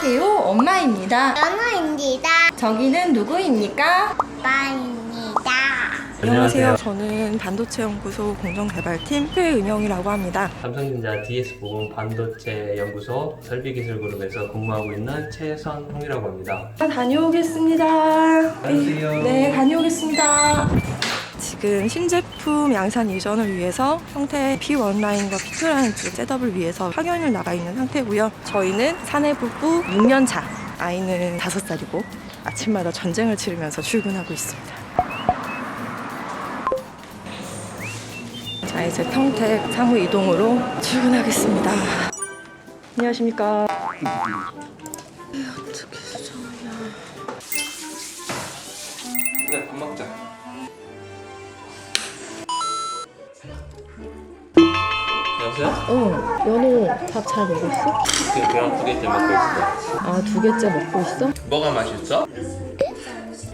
안녕하세요. 엄마입니다. 연우입니다. 저기는 누구입니까? 오빠입니다. 안녕하세요. 저는 반도체 연구소 공정개발팀 최은영이라고 합니다. 삼성전자 DS보건 반도체 연구소 설비기술그룹에서 근무하고 있는 최선홍이라고 합니다. 다녀오겠습니다. 안녕하세요. 네, 다녀오겠습니다. 지금 신제품 양산 이전을 위해서 형태의 P1 라인과 P2 라인 쪽 셋업을 위해서 확연을 나가 있는 상태고요. 저희는 사내 부부 6년 차, 아이는 5살이고 아침마다 전쟁을 치르면서 출근하고 있습니다. 자, 이제 평택 사무 이동으로 출근하겠습니다. 안녕하십니까. 그래, 밥 먹자. 여보세요? 어, 연호 밥 잘 먹었어? 그 계란 두 개째 먹고 있어. 아, 두 개째 먹고 있어? 뭐가 맛있어?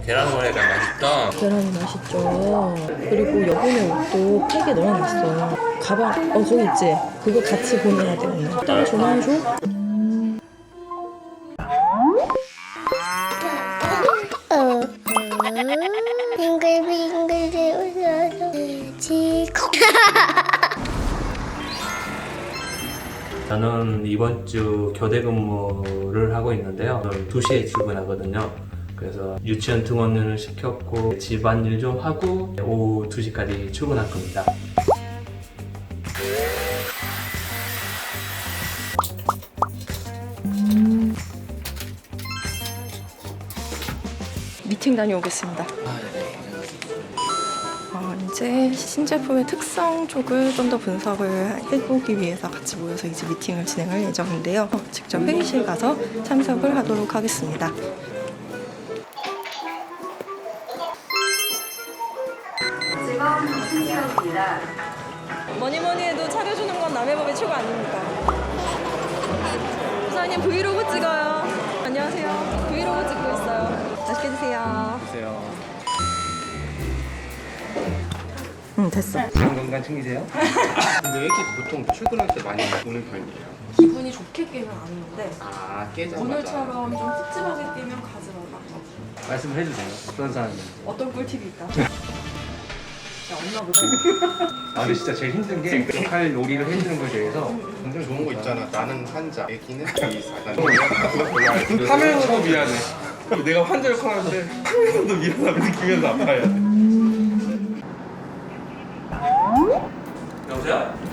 계란후라이가 맛있다. 계란이 맛있죠. 그리고 여분의 옷도 팩에 넣어놨어. 가방, 어, 저기 있지? 그거 같이 보내야 돼, 오늘. 일단 전화 줘. 지고 저는 이번 주 교대 근무를 하고 있는데요. 오늘 2시에 출근하거든요. 그래서 유치원 등원을 시켰고 집안일 좀 하고 오후 2시까지 출근할 겁니다. 미팅 다녀오겠습니다. 어, 이제 신제품의 특성 쪽을 좀 더 분석을 해보기 위해서 같이 모여서 이제 미팅을 진행할 예정인데요. 어, 직접 회의실 가서 참석을 하도록 하겠습니다. 뭐니 뭐니 해도 차려주는 건 남의 법의 최고 아닙니까? 부사님 브이로그 찍어요. 안녕하세요. 브이로그 찍고 있어요. 맛있게 드세요. 응 됐어. 그런 건강 챙기세요? 근데 왜 이렇게 보통 출근할 때 많이 오는 편이에요? 기분이 좋게 깨면 안 오는데 아 깨자마자 오늘처럼 좀 찝찝하게 깨면 가지 말라. 말씀을 해주세요 어떤 사람인지 어떤 꿀팁이 있다? 야 엄마 보다 아 근데 진짜 제일 힘든 게 역할 놀이를 해주는 거에 대해서 굉장히 좋은 거 있잖아. 나는 환자, 애기는 의사. 난 안. 화면으로 미안해 내가 환자 역할 하는데 화면으로 미안함을 느끼면서 아파야 돼 여보세요?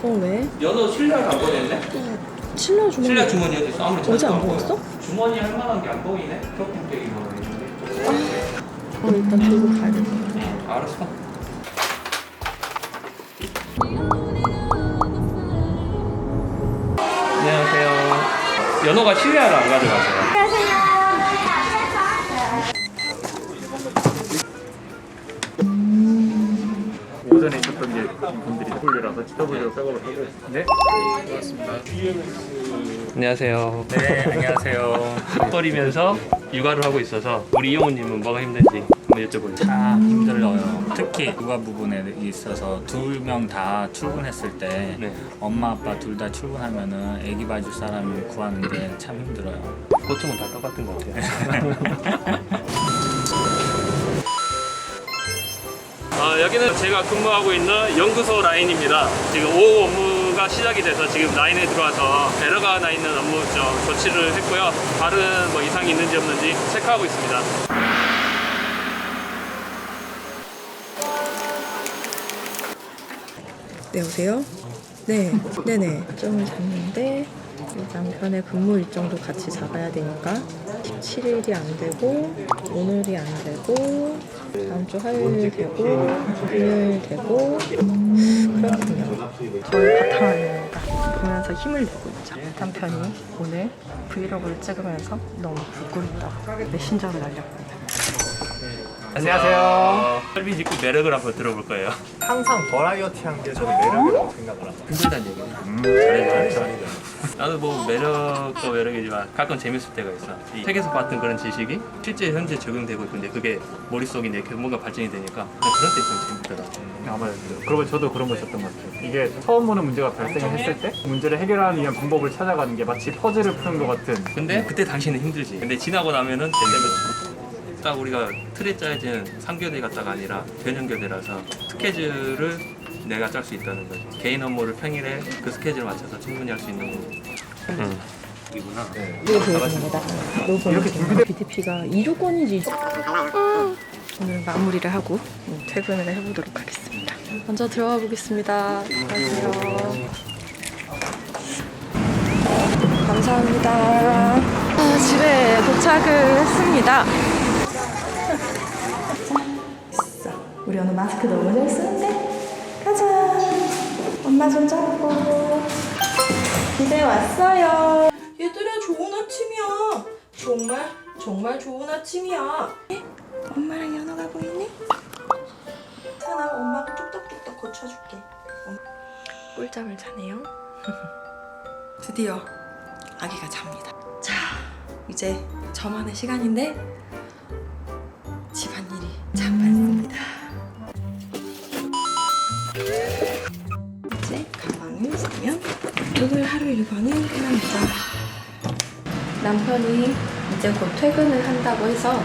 어 왜? 연어 실내를 안 보냈네? 실내 주머니 실내 주머니 어디 있어? 아무리 어제 안 찾아도 보였어? 주머니 할 만한 게 안 보이네? 쇼핑 백이만 있는데 어 일단 들고 가야 돼. 응, 알았어 안녕하세요 연어가 실내를 안 가져가세요 오전에 있었던 게 분들이 홀려라서 지켜보려고 백업을 하고 네? 안녕하세요. 네 안녕하세요. 밥벌이면서 육아를 하고 있어서 우리 이용우님은 뭐가 힘든지 한번 여쭤보죠 참 힘들어요. 특히 육아 부분에 있어서 둘 명 다 출근했을 때 네. 엄마 아빠 둘 다 출근하면은 애기 봐줄 사람을 구하는 게 참 힘들어요. 고충은 다 똑같은 것 같아요 여기는 제가 근무하고 있는 연구소 라인입니다. 지금 오후 업무가 시작이 돼서 지금 라인에 들어와서 에러가 나 있는 업무 좀 조치를 했고요. 다른 뭐 이상이 있는지 없는지 체크하고 있습니다. 네 오세요. 네 네네 점을 잡는데 이 남편의 근무 일정도 같이 잡아야 되니까 17일이 안 되고 오늘이 안 되고 다음 주 화요일 되고 금요일 되고 그렇군요. 저희 바탕화면입니다. 보면서 힘을 내고 있죠. 남편이 오늘 브이로그를 찍으면서 너무 부끄럽다고 메신저를 날렸습니다. 안녕하세요. 설비 직구 매력을 한번 들어볼 거예요. 항상 버라이어티한 게 저는 매력이라고 생각을 합니다. 힘들다는 얘기네. 음, 잘해줘. 나도 뭐 매력도 매력이지만 가끔 재밌을 때가 있어. 이 책에서 봤던 그런 지식이 실제 현재 적용되고 있는데 그게 머릿속에 이렇게 뭔가 발전이 되니까 그런 때 있으면 재밌더라. 아 맞아요. 그러고 저도 그런 거 있었던 것 같아요. 이게 처음 보는 문제가 발생했을 때 문제를 해결하기 위한 방법을 찾아가는 게 마치 퍼즐을 푸는 것 같은 근데 그때 당시에는 힘들지. 근데 지나고 나면은 재밌어. 딱 우리가 틀에 짜여진 3교대 같다가 아니라 변형교대라서 스케줄을 내가 짤 수 있다는 거지. 개인 업무를 평일에 그 스케줄 맞춰서 충분히 할 수 있는 거고. 응. 이구나. 이거 보여줍니다. 이거 보여줍니다. BTP가 2조건이지. 오늘 마무리를 하고 음, 퇴근을 해보도록 하겠습니다. 먼저 들어가 보겠습니다. 안녕하세요. 감사합니다. 아, 집에 도착을 했습니다. 우리 오늘 마스크 너무 잘 쓰는데? 손 잡고. 집에 왔어요. 얘들아 좋은 아침이야. 정말 정말 좋은 아침이야. 엄마랑 연어가 보이네? 사나 엄마가 뚝딱뚝딱 고쳐줄게. 어. 꿀잠을 자네요. 드디어 아기가 잡니다. 자, 이제 저만의 시간인데 집안일이 참 많습니다. 일과는 끝납니다. 남편이 이제 곧 퇴근을 한다고 해서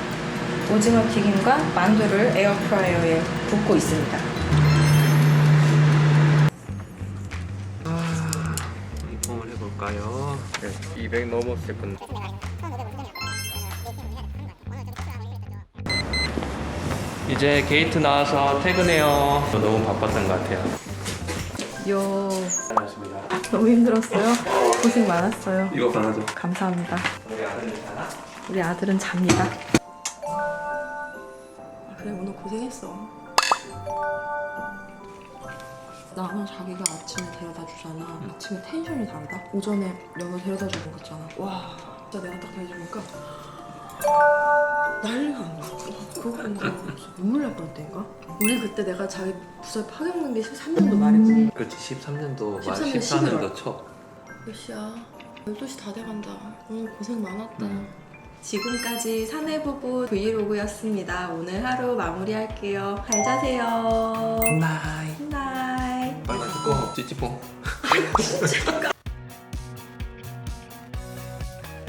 오징어 튀김과 만두를 에어프라이어에 굽고 있습니다. 입봉을 해볼까요? 네, 200 넘었을 건데. 이제 게이트 나와서 퇴근해요. 너무 바빴던 것 같아요. 요 반갑습니다. 너무 힘들었어요. 고생 많았어요. 이거 받아줘. 감사합니다. 우리 아들은 자나? 우리 아들은 잡니다. 아, 그래 오늘 고생했어. 나는 자기가 아침에 데려다 주잖아. 아침에 텐션이 다르다. 오전에 연어 데려다 주는 거 있잖아. 와, 진짜 내가 딱 데려주니까 난리가 안 나. 그거 보고 눈물 날 뻔했다니까. 우리 그때 내가 자기 부서 파견 간게 13년도 말이고. 그렇지 13년도 13년 14년도 초. 몇 시야? 12시 다 돼간다. 오늘 고생 많았다. 지금까지 사내부부 브이로그였습니다. 오늘 하루 마무리할게요. 잘 자세요. 나이. 굿나잇. 빨리 죽고 찌찌뽕.